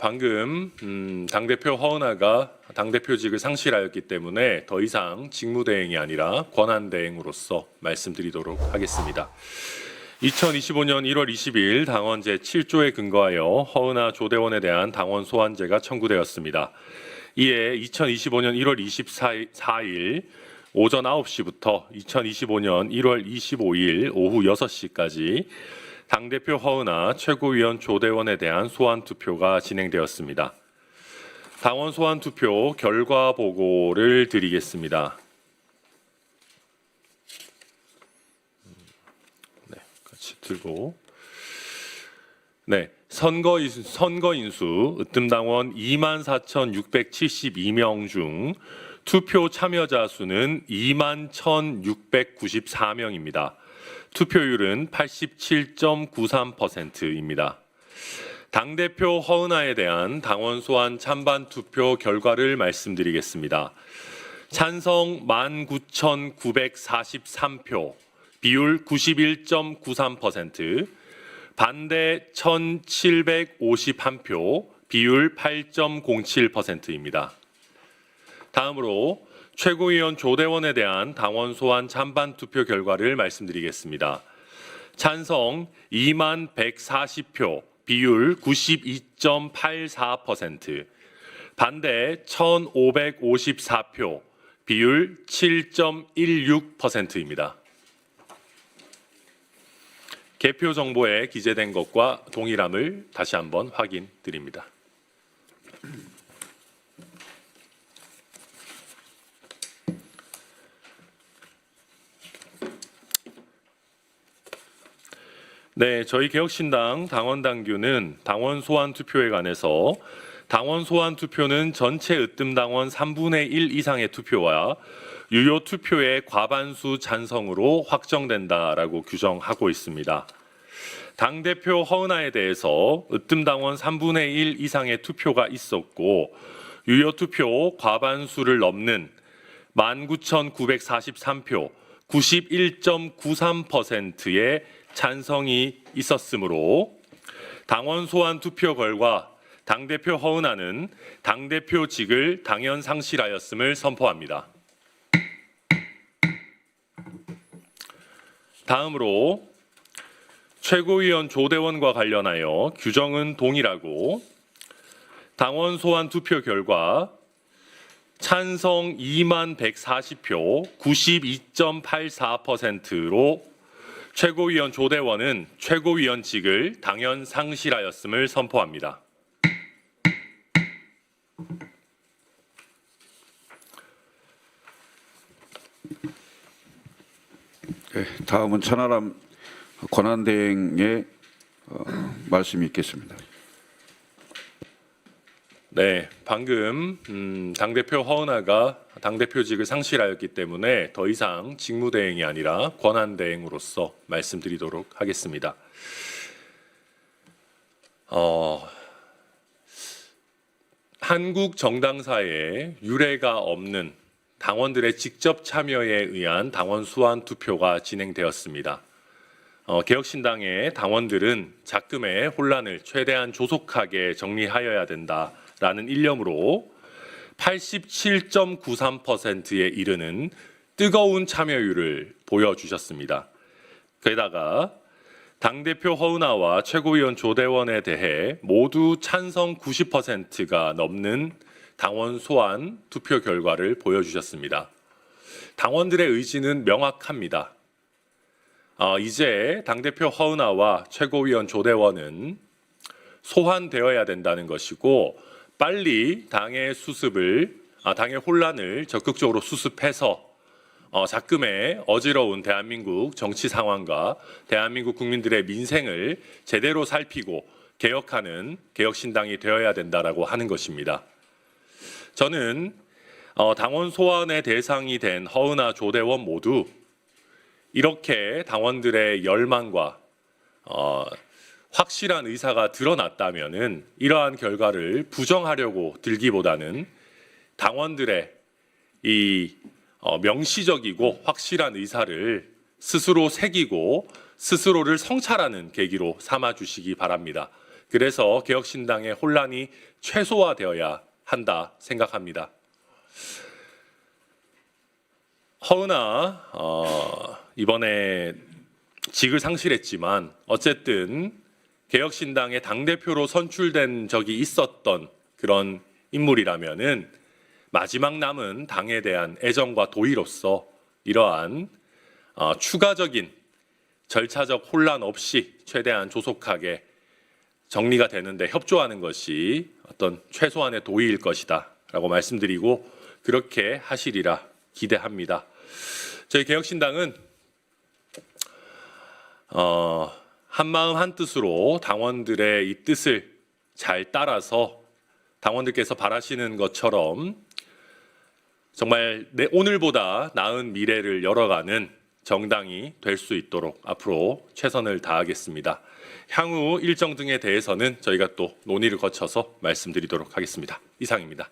방금 음, 당 대표 허은하가 당 대표직을 상실하였기 때문에 더 이상 직무 대행이 아니라 권한 대행으로서 말씀드리도록 하겠습니다. 2025년 1월 20일 당원 제 7조에 근거하여 허은하 조대원에 대한 당원 소환제가 청구되었습니다. 이에 2025년 1월 24일 오전 9시부터 2025년 1월 25일 오후 6시까지 당대표 허은하 최고위원 조대원에 대한 소환 투표가 진행되었습니다. 당원 소환 투표 결과 보고를 드리겠습니다. 네, 같이 들고. 네, 선거 인수, 선거 인수 으뜸 당원 24,672명 중 투표 참여자 수는 21,694명입니다. 투표율은 87.93%입니다. 당대표 허은하에 대한 당원 소환 찬반 투표 결과를 말씀드리겠습니다. 찬성 19,943표, 비율 91.93%, 반대 1,751표, 비율 8.07%입니다. 다음으로 최고위원 조대원에 대한 당원 소환 찬반 투표 결과를 말씀드리겠습니다. 찬성 2만 140표, 비율 92.84%, 반대 1,554표, 비율 7.16%입니다. 개표 정보에 기재된 것과 동일함을 다시 한번 확인 드립니다. 네, 저희 개혁신당 당원 당규는 당원 소환 투표에 관해서 당원 소환 투표는 전체 으뜸 당원 3분의 1 이상의 투표와 유효 투표의 과반수 찬성으로 확정된다라고 규정하고 있습니다. 당 대표 허은하에 대해서 으뜸 당원 3분의 1 이상의 투표가 있었고 유효 투표 과반수를 넘는 19,943표 91.93%의 찬성이 있었으므로 당원 소환 투표 결과 당대표 허은하는 당대표직을 당연 상실하였음을 선포합니다. 다음으로 최고위원 조대원과 관련하여 규정은 동일하고 당원 소환 투표 결과 찬성 2만 140표 92.84%로 최고위원 조대원은 최고위원직을 당연 상실하였음을 선포합니다. 네, 다음은 천하람 권한대행의 어, 말씀이 있겠습니다. 네, 방금 음, 당 대표 허은하가 당 대표직을 상실하였기 때문에 더 이상 직무 대행이 아니라 권한 대행으로서 말씀드리도록 하겠습니다. 어, 한국 정당사에 유례가 없는 당원들의 직접 참여에 의한 당원 수환 투표가 진행되었습니다. 어, 개혁신당의 당원들은 작금의 혼란을 최대한 조속하게 정리하여야 된다 라는 일념으로 87.93%에 이르는 뜨거운 참여율을 보여주셨습니다. 게다가 당대표 허은하와 최고위원 조대원에 대해 모두 찬성 90%가 넘는 당원 소환 투표 결과를 보여주셨습니다. 당원들의 의지는 명확합니다. 어, 이제 당대표 허은하와 최고위원 조대원은 소환되어야 된다는 것이고 빨리 당의 수습을 아, 당의 혼란을 적극적으로 수습해서 어, 작금의 어지러운 대한민국 정치 상황과 대한민국 국민들의 민생을 제대로 살피고 개혁하는 개혁신당이 되어야 된다라고 하는 것입니다. 저는 어, 당원 소환의 대상이 된 허은하 조대원 모두 이렇게 당원들의 열망과 어, 확실한 의사가 드러났다면은 이러한 결과를 부정하려고 들기보다는 당원들의 이 어, 명시적이고 확실한 의사를 스스로 새기고 스스로를 성찰하는 계기로 삼아 주시기 바랍니다. 그래서 개혁신당의 혼란이 최소화되어야 한다 생각합니다. 허은아 어, 이번에 직을 상실했지만 어쨌든 개혁신당의 당 대표로 선출된 적이 있었던 그런 인물이라면은 마지막 남은 당에 대한 애정과 도의로서 이러한 어, 추가적인 절차적 혼란 없이 최대한 조속하게 정리가 되는데 협조하는 것이 어떤 최소한의 도의일 것이다 라고 말씀드리고 그렇게 하시리라 기대합니다. 저희 개혁신당은 어, 한 마음 한 뜻으로 당원들의 이 뜻을 잘 따라서 당원들께서 바라시는 것처럼 정말 내 오늘보다 나은 미래를 열어가는 정당이 될 수 있도록 앞으로 최선을 다하겠습니다. 향후 일정 등에 대해서는 저희가 또 논의를 거쳐서 말씀드리도록 하겠습니다. 이상입니다.